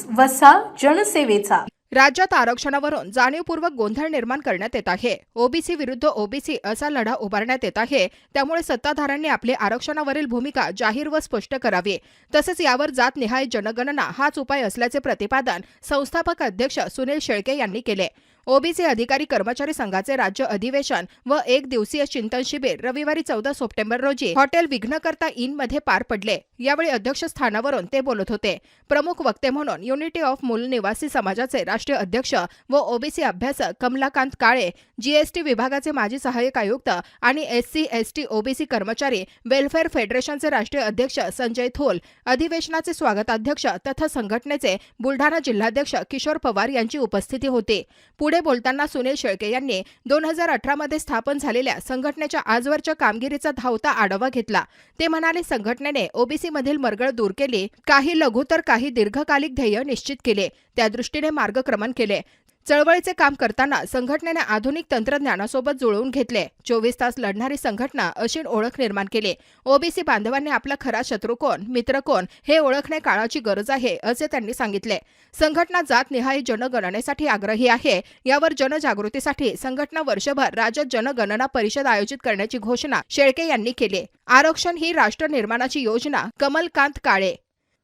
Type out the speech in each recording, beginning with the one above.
News वसा जनसेवेचा. राज्यात आरक्षणावरून जाणीवपूर्वक गोंधळ निर्माण करण्यात येत आहे. ओबीसी विरुद्ध ओबीसी असा लढा उभारण्यात येत आहे. त्यामुळे सत्ताधाऱ्यांनी आपली आरक्षणावरील भूमिका जाहीर व स्पष्ट करावी. तसेच यावर जातनिहाय जनगणना हाच उपाय असल्याचे प्रतिपादन संस्थापक अध्यक्ष सुनील शेळके यांनी केले. ओबीसी अधिकारी कर्मचारी संघाचे राज्य अधिवेशन व एक दिवसीय चिंतन शिबिर रविवारी चौदा सप्टेंबर रोजी हॉटेल विघ्नकर्ता इनमध्ये पार पडले. यावेळी अध्यक्षस्थानावरून ते बोलत होते. प्रमुख वक्ते म्हणून युनिटी ऑफ मूल निवासी समाजाचे राष्ट्रीय अध्यक्ष व ओबीसी अभ्यासक कमलाकांत काळे जीएसटी विभागाचे माजी सहाय्यक आयुक्त आणि एससी एसटी ओबीसी कर्मचारी वेलफेअर फेडरेशनचे राष्ट्रीय अध्यक्ष संजय थोल अधिवेशनाचे स्वागताध्यक्ष तथा संघटनेचे बुलढाणा जिल्हाध्यक्ष किशोर पवार यांची उपस्थिती होती. पुढे बोलताना सुनील शेळके यांनी दोन हजार अठरामध्ये स्थापन झालेल्या संघटनेच्या आजवरच्या कामगिरीचा धावता आढावा घेतला. ते म्हणाले संघटनेने ओबीसीमधील मरगळ दूर केली काही लघु तर काही दीर्घकालिक ध्येय निश्चित केले. त्यादृष्टीने मार्गक्रमण केले. चळवळीचे काम करताना संघटनेने आधुनिक तंत्रज्ञानासोबत जुळवून घेतले. चोवीस तास लढणारी संघटना अशी ओळख निर्माण केली. ओबीसी बांधवांनी आपला खरा शत्रू कोण मित्र कोण हे ओळखणे काळाची गरज आहे असे त्यांनी सांगितले. संघटना जात निहाय जनगणनेसाठी आग्रही आहे. यावर जनजागृतीसाठी संघटना वर्षभर राज्यात जनगणना परिषद आयोजित करण्याची घोषणा शेळके यांनी केली. आरक्षण ही राष्ट्र निर्माणाची योजना कमलकांत काळे.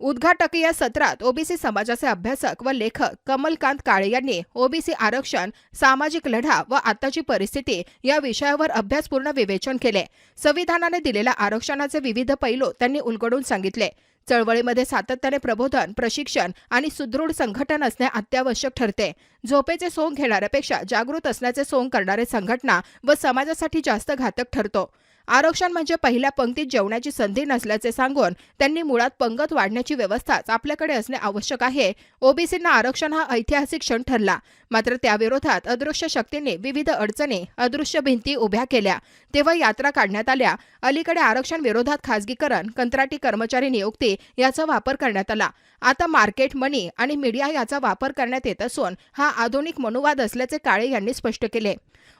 उद्घाटकीय सत्रात ओबीसी समाजाचे अभ्यासक व लेखक कमलकांत काळे यांनी ओबीसी आरक्षण सामाजिक लढा व आताची परिस्थिती या विषयावर अभ्यासपूर्ण विवेचन केले. संविधानाने दिलेल्या आरक्षणाचे विविध पैलू त्यांनी उलगडून सांगितले. चळवळीमध्ये सातत्याने प्रबोधन प्रशिक्षण आणि सुदृढ संघटन असणे अत्यावश्यक ठरते. झोपेचे सोंग घेणाऱ्यापेक्षा जागृत असण्याचे सोंग करणारे संघटना व समाजासाठी जास्त घातक ठरतो. आरक्षण म्हणजे पहिल्या पंक्तीत जेवण्याची संधी नसल्याचे सांगून त्यांनी मुळात पंगत वाढण्याची व्यवस्थाच आपल्याकडे असणे आवश्यक आहे. ओबीसींना आरक्षण हा ऐतिहासिक क्षण ठरला. मात्र त्याविरोधात अदृश्य शक्तींनी विविध अडचणी अदृश्य भिंती उभ्या केल्या. तेव्हा यात्रा काढण्यात आल्या. अलीकडे आरक्षण विरोधात खासगीकरण कंत्राटी कर्मचारी नियुक्ती याचा वापर करण्यात आला. आता मार्केट मनी आणि मीडिया याचा वापर करण्यात येत असून हा आधुनिक मनुवाद असल्याचे काळे यांनी स्पष्ट केले.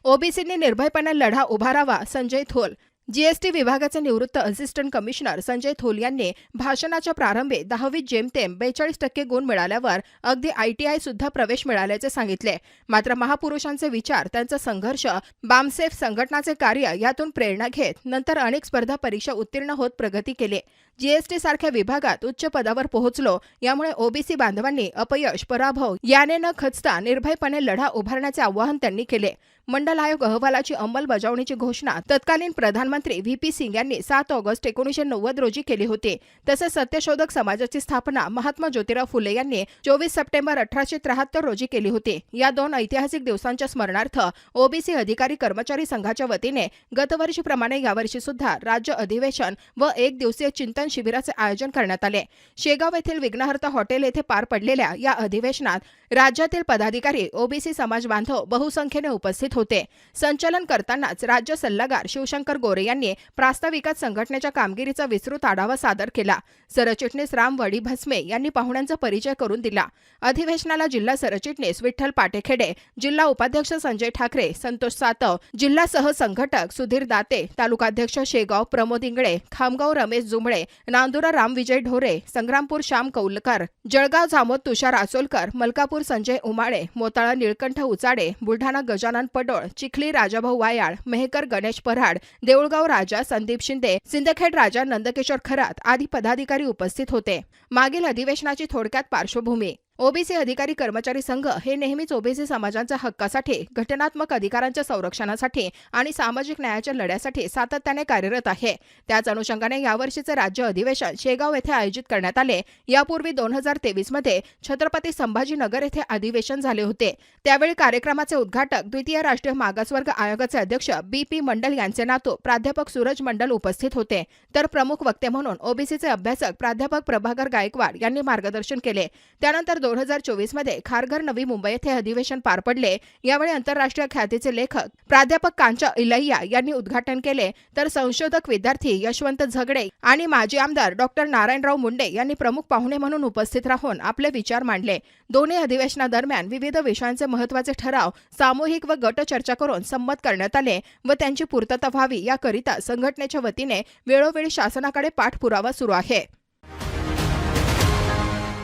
ओबीसींनी निर्भयपणे लढा उभारावा संजय थोल जीएसटी विभागाचे निवृत्त असिस्टंट कमिशनर संजय थोल यांनी भाषणाच्या प्रारंभी दहावीत जेमतेम बेचाळीस टक्के गुण मिळाल्यावर अगदी आयटीआय सुद्धा प्रवेश मिळाल्याचे सांगितले. मात्र महापुरुषांचे विचार त्यांचा संघर्ष बामसेफ संघटनाचे कार्य यातून प्रेरणा घेत नंतर अनेक स्पर्धा परीक्षा उत्तीर्ण होत प्रगती केली. जीएसटी सारख्या विभागात उच्च पदावर पोहोचलो यामुळे ओबीसी बांधवांनी अपयश पराभव याने न खचता निर्भयपणे लढा उभारण्याचे आवाहन त्यांनी केले. मंडल आयोग अहवालाची अंमलबजावणीची घोषणा तत्कालीन प्रधानमंत्री व्ही पी सिंग यांनी सात ऑगस्ट एकोणीसशे नव्वद रोजी केली होती. तसेच सत्यशोधक समाजाची स्थापना महात्मा ज्योतिराव फुले यांनी चोवीस सप्टेंबर अठराशे त्र्याहत्तर रोजी केली होती. या दोन ऐतिहासिक दिवसांच्या स्मरणार्थ ओबीसी अधिकारी कर्मचारी संघाच्या वतीने गतवर्षीप्रमाणे यावर्षी सुद्धा राज्य अधिवेशन व एक दिवसीय चिंतन शिबिराचे आयोजन करण्यात आले. शेगाव येथील विघ्नहर्ता हॉटेल येथे पार पडलेल्या या अधिवेशनात राज्यातील पदाधिकारी ओबीसी समाज बांधव बहुसंख्येने उपस्थित होते. संचलन करतानाच राज्य सल्लागार शिवशंकर गोरे यांनी प्रास्ताविकात संघटनेच्या कामगिरीचा विस्तृत आढावा सादर केला. सरचिटणीस राम वडी भस्मे यांनी पाहुण्यांचा परिचय करून दिला. अधिवेशनाला जिल्हा सरचिटणीस विठ्ठल पाटेखेडे जिल्हा उपाध्यक्ष संजय ठाकरे संतोष सातव जिल्हा सहसंघटक सुधीर दाते तालुकाध्यक्ष शेगाव प्रमोद इंगळे खामगाव रमेश जुंबळे नांदुरा रामविजय ढोरे संग्रामपूर श्याम कौलकर जळगाव जामोद तुषार आचोलकर मलकापूर संजय उमाळे मोताळा निळकंठ उचाडे बुलढाणा गजानन पडोळ चिखली राजाभाऊ वायाळ मेहकर गणेश पराड देऊळगाव राजा संदीप शिंदे सिंदखेड राजा नंदकिशोर खरात आदी पदाधिकारी उपस्थित होते. मागील अधिवेशनाची थोडक्यात पार्श्वभूमी ओबीसी अधिकारी कर्मचारी संघ हे नेहमीच ओबीसी समाजांच्या हक्कासाठी घटनात्मक अधिकारांच्या संरक्षणासाठी आणि सामाजिक न्यायाच्या लढ्यासाठी सातत्याने कार्यरत आहे. त्याच अनुषंगाने यावर्षीचे राज्य अधिवेशन शेगाव येथे आयोजित करण्यात आले. यापूर्वी दोन हजार तेवीसमध्ये छत्रपती संभाजीनगर येथे अधिवेशन झाले होते. त्यावेळी कार्यक्रमाचे उद्घाटक द्वितीय राष्ट्रीय मागासवर्ग आयोगाचे अध्यक्ष बी पी मंडल यांचे नातू प्राध्यापक सूरज मंडल उपस्थित होते. तर प्रमुख वक्ते म्हणून ओबीसीचे अभ्यासक प्राध्यापक प्रभाकर गायकवाड यांनी मार्गदर्शन केले. त्यानंतर दोन हजार चोवीसमध्ये खारघर नवी मुंबई येथे अधिवेशन पार पडले. यावेळी आंतरराष्ट्रीय ख्यातीचे लेखक प्राध्यापक कांचा इलैया यांनी उद्घाटन केले. तर संशोधक विद्यार्थी यशवंत झगडे आणि माजी आमदार डॉक्टर नारायणराव मुंडे यांनी प्रमुख पाहुणे म्हणून उपस्थित राहून आपले विचार मांडले. दोन्ही अधिवेशनादरम्यान विविध विषयांचे महत्त्वाचे ठराव सामूहिक व गट चर्चा करून संमत करण्यात आले व त्यांची पूर्तता व्हावी याकरिता संघटनेच्या वतीने वेळोवेळी शासनाकडे पाठपुरावा सुरू आहे.